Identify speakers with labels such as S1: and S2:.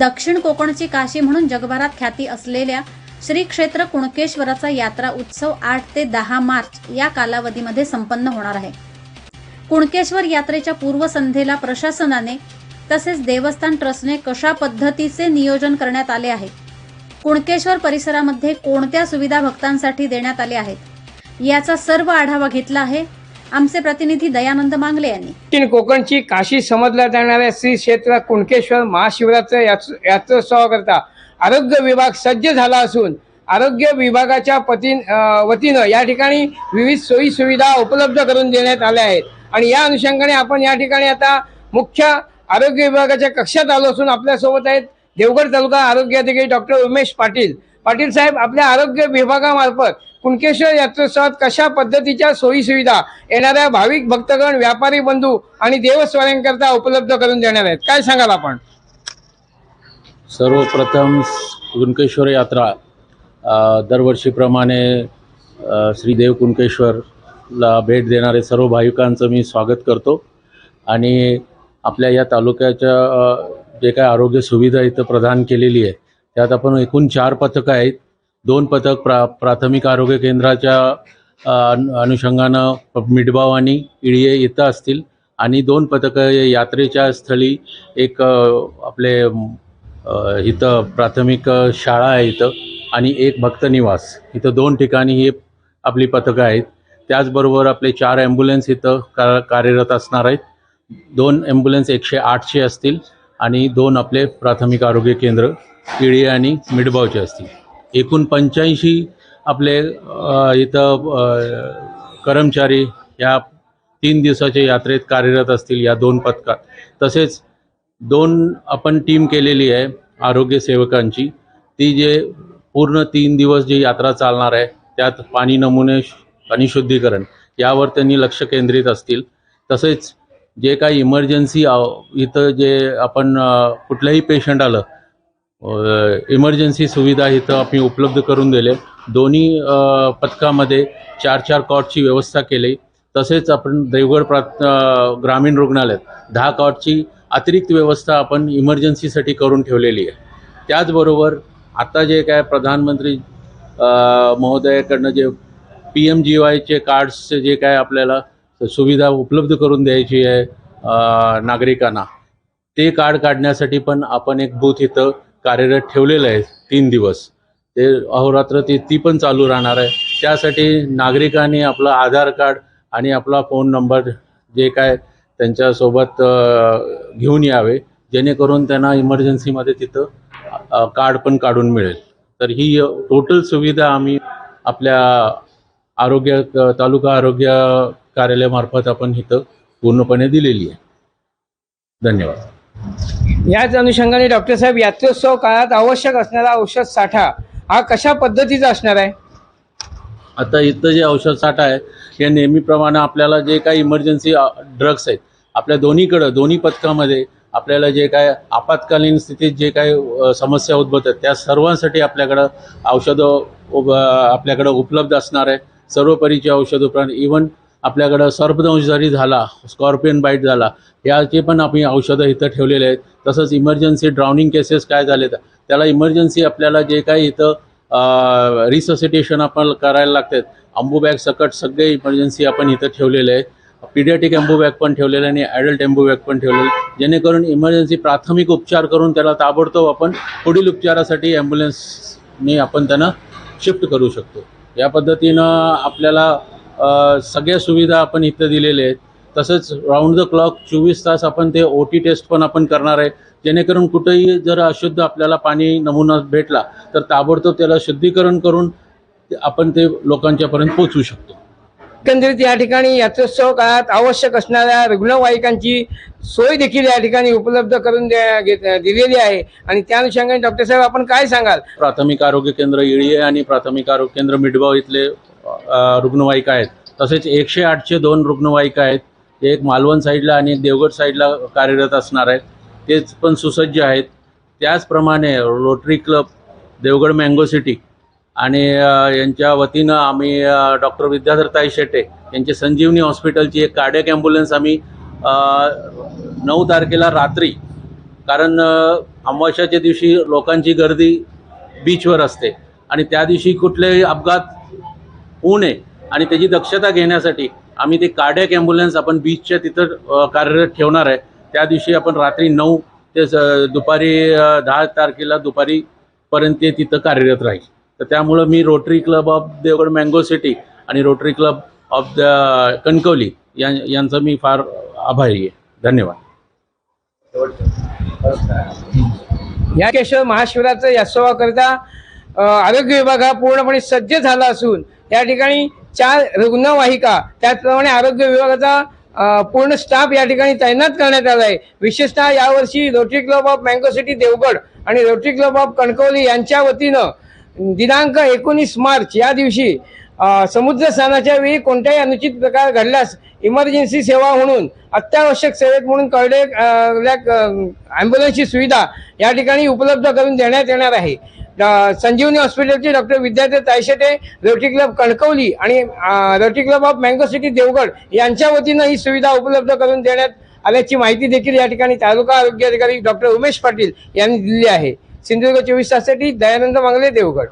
S1: दक्षिण कोकणची काशी म्हणून जगभरात ख्याती असलेल्या श्री क्षेत्र कुणकेश्वराचा यात्रा उत्सव आठ ते दहा मार्च या कालावधीमध्ये संपन्न होणार आहे. कुणकेश्वर यात्रेच्या पूर्वसंध्येला प्रशासनाने तसेच देवस्थान ट्रस्टने कशा पद्धतीचे नियोजन करण्यात आले आहे? कुणकेश्वर परिसरामध्ये कोणत्या सुविधा भक्तांसाठी देण्यात आल्या आहेत? याचा सर्व आढावा घेतला आहे आमचे प्रतिनिधी दयानंद मांगले यांनी.
S2: दक्षिण कोकणची काशी समजल्या जाणाऱ्या श्री क्षेत्र कुणकेश्वर महाशिवरात्र याच- यात्रोत्सवाकरता आरोग्य विभाग सज्ज झाला असून आरोग्य विभागाच्या पती वतीनं या ठिकाणी विविध सोयी सुविधा उपलब्ध करून देण्यात आल्या आहेत. आणि या अनुषंगाने आपण या ठिकाणी आता मुख्य आरोग्य विभागाच्या कक्षात आलो असून आपल्यासोबत आहेत देवगड तालुका आरोग्य अधिकारी डॉक्टर उमेश पाटील. पाटील साहेब आपल्या आरोग्य विभागामार्फत कुणकेश्वर यात्रोत्सवात कशा पद्धतीच्या सोयी सुविधा येणाऱ्या भाविक भक्तगण व्यापारी बंधू आणि देवस्वाऱ्यांकरता उपलब्ध करून देणार आहेत? काय सांगाल आपण?
S3: सर्वप्रथम कुणकेश्वर यात्रा दरवर्षीप्रमाणे श्रीदेव श्री देव कुणकेश्वरला भेट देणारे सर्व भाविकांचं मी स्वागत करतो. आणि आपल्या या तालुक्याच्या जे काय आरोग्य सुविधा इथं प्रदान केलेली आहे त्यात आपण एकूण चार पथकं आहेत. दोन पथक प्रा प्राथमिक आरोग्य केंद्राच्या अनु- अनुषंगानं मिडबाव आणि इडिये इथं असतील. आणि दोन पथकं यात्रेच्या स्थळी एक आपले इथं प्राथमिक शाळा आहे इथं. आणि एक भक्त निवास. इथं दोन ठिकाणी हे आपली पथकं आहेत. त्याचबरोबर आपले चार ॲम्ब्युलन्स इथं का कार्यरत असणार आहेत. दोन ॲम्ब्युलन्स एकशे आठशे असतील. आणि दोन आपले प्राथमिक आरोग्य केंद्र. पिढी आणि मिडबावचे असतील. एकूण पंच्याऐंशी आपले इथं कर्मचारी या तीन दिवसाच्या यात्रेत कार्यरत असतील या दोन पथकात. तसेच दोन आपण टीम केलेली आहे आरोग्य सेवकांची. ती जे पूर्ण तीन दिवस जी यात्रा चालणार आहे त्यात पाणी नमुने पाणी शुद्धीकरण यावर त्यांनी लक्ष केंद्रित असतील. तसेच जे काही इमर्जन्सी इथं जे आपण कुठलंही पेशंट आलं इमर्जन्सी सुविधा इथं आम्ही उपलब्ध करून दिले. दोन्ही पथकामध्ये चार चार कॉटची व्यवस्था केली. तसेच आपण देवगड प्रा ग्रामीण रुग्णालयात दहा कॉटची अतिरिक्त व्यवस्था आपण इमर्जन्सीसाठी करून ठेवलेली आहे. त्याचबरोबर आता जे काय प्रधानमंत्री महोदयाकडनं जे पी एम जी वायचे कार्ड्सचे जे काय आपल्याला सुविधा उपलब्ध करून द्यायची आहे नागरिकांना ते कार्ड काढण्यासाठी पण आपण एक बूथ इथं कार्यरत ठेवलेलं आहे तीन दिवस. ते अहोरात्र ती ती पण चालू राहणार आहे. त्यासाठी नागरिकांनी आपलं आधार कार्ड आणि आपला फोन नंबर जे काय त्यांच्यासोबत घेऊन यावे जेणेकरून त्यांना इमर्जन्सीमध्ये तिथं कार्ड पण काढून मिळेल. तर ही टोटल सुविधा आम्ही आपल्या आरोग्य तालुका आरोग्य कार्यालयामार्फत आपण इथं पूर्णपणे दिलेली आहे. धन्यवाद.
S2: याच अनुषंगाने डॉक्टर साहेब यात्रोत्सव काळात आवश्यक असणारा औषध साठा हा कशा पद्धतीचा असणार आहे?
S3: आता इथं जे औषध साठा आहे हे नेहमीप्रमाणे आपल्याला जे काही इमर्जन्सी ड्रग्स आहेत आपल्या दोन्हीकडं दोन्ही पथकामध्ये आपल्याला जे काय आपत्कालीन स्थितीत जे काही समस्या उद्भवतात त्या सर्वांसाठी आपल्याकडं औषधं आपल्याकडं उपलब्ध असणार आहे. सर्वपरीचे औषध उपरांत इवन आपल्याकडं सर्पदंश जरी झाला स्कॉर्पियन बाईट झाला याचे पण आम्ही औषधं इथं ठेवलेले आहेत. तसंच इमर्जन्सी ड्राउनिंग केसेस काय झाले त्याला इमर्जन्सी आपल्याला जे काही इथं रिससिटेशन आपण करायला लागतात. अंबूबॅग सकट सगळे इमर्जन्सी आपण इथं ठेवलेले आहे पिडियाटिक एम्बोबॅग पण ठेवलेलं आहे आणि ॲडल्ट एम्बोबॅग पण ठेवलेलं आहे जेणेकरून इमर्जन्सी प्राथमिक उपचार करून त्याला ताबडतोब आपण पुढील उपचारासाठी ॲम्ब्युलन्सनी आपण त्यांना शिफ्ट करू शकतो. या पद्धतीनं आपल्याला सगळ्या सुविधा आपण इथं दिलेल्या आहेत. तसंच राऊंड द क्लॉक चोवीस तास आपण ते ओ टी टेस्ट पण आपण करणार आहे. जेणेकरून कुठेही जर अशुद्ध आपल्याला पाणी नमुना भेटला तर ताबडतोब त्याला शुद्धीकरण करून आपण ते लोकांच्यापर्यंत पोचवू शकतो.
S2: एकंदरीत या ठिकाणी यात्रोत्सव काळात आवश्यक असणाऱ्या रुग्णवाहिकांची सोय देखील या ठिकाणी उपलब्ध करून दिलेली आहे. आणि त्या अनुषंगाने डॉक्टर साहेब आपण काय सांगाल?
S3: प्राथमिक आरोग्य केंद्र इळिये आणि प्राथमिक आरोग्य केंद्र मिडगाव इथले रुग्णवाहिका आहेत. तसेच एकशे आठचे दोन रुग्णवाहिका आहेत. एक मालवण साईडला आणि एक देवगड साईडला कार्यरत असणार आहेत. तेच पण सुसज्ज आहेत. त्याचप्रमाणे Rotary club Devgad mango city आणि यांच्या वतीनं आम्ही डॉक्टर विद्याधरताई शेटे यांची संजीवनी हॉस्पिटलची एक कार्डियक ॲम्ब्युलन्स आम्ही नऊ तारखेला रात्री कारण अ, अमावस्याच्या दिवशी लोकांची गर्दी बीचवर असते. आणि त्या दिवशी कुठलेही अपघात होऊ नये आणि त्याची दक्षता घेण्यासाठी आम्ही ते कार्डॅक ॲम्ब्युलन्स आपण बीचच्या तिथं कार्यरत ठेवणार आहे. त्या दिवशी आपण रात्री नऊ ते स- दुपारी दहा तारखेला दुपारी पर्यंत ते तिथं कार्यरत राहील. तर त्यामुळं मी Rotary club of Devgad mango city आणि Rotary club of the Kankavli या यांचा मी फार आभारी आहे. धन्यवाद.
S2: या केशव महाशिवरात्र यात्सोवाकरिता आरोग्य विभाग हा पूर्णपणे सज्ज झाला असून या ठिकाणी चार रुग्णवाहिका त्याचप्रमाणे आरोग्य विभागाचा पूर्ण स्टाफ या ठिकाणी तैनात करण्यात आला आहे. विशेषतः यावर्षी Rotary club of mango city Devgad आणि रोटरी क्लब ऑफ कणकवली यांच्या वतीनं दिनांक एकोणीस मार्च या दिवशी समुद्र स्नानाच्या वेळी कोणत्याही अनुचित प्रकार घडल्यास इमर्जन्सी सेवा म्हणून अत्यावश्यक सेवेत म्हणून कळले ॲम्ब्युलन्सची सुविधा या ठिकाणी उपलब्ध करून देण्यात येणार आहे. संजीवनी हॉस्पिटलचे डॉक्टर विद्यार्थी तायशेटे रोटरी क्लब कणकवली आणि Rotary club of mango city Devgad यांच्या वतीनं ही सुविधा उपलब्ध करून देण्यात आल्याची माहिती देखील या ठिकाणी तालुका आरोग्य अधिकारी डॉक्टर उमेश पाटील यांनी दिली आहे. सिंधुदुर्ग चोवीस ताससाठी दयानंद मांगले देवगड.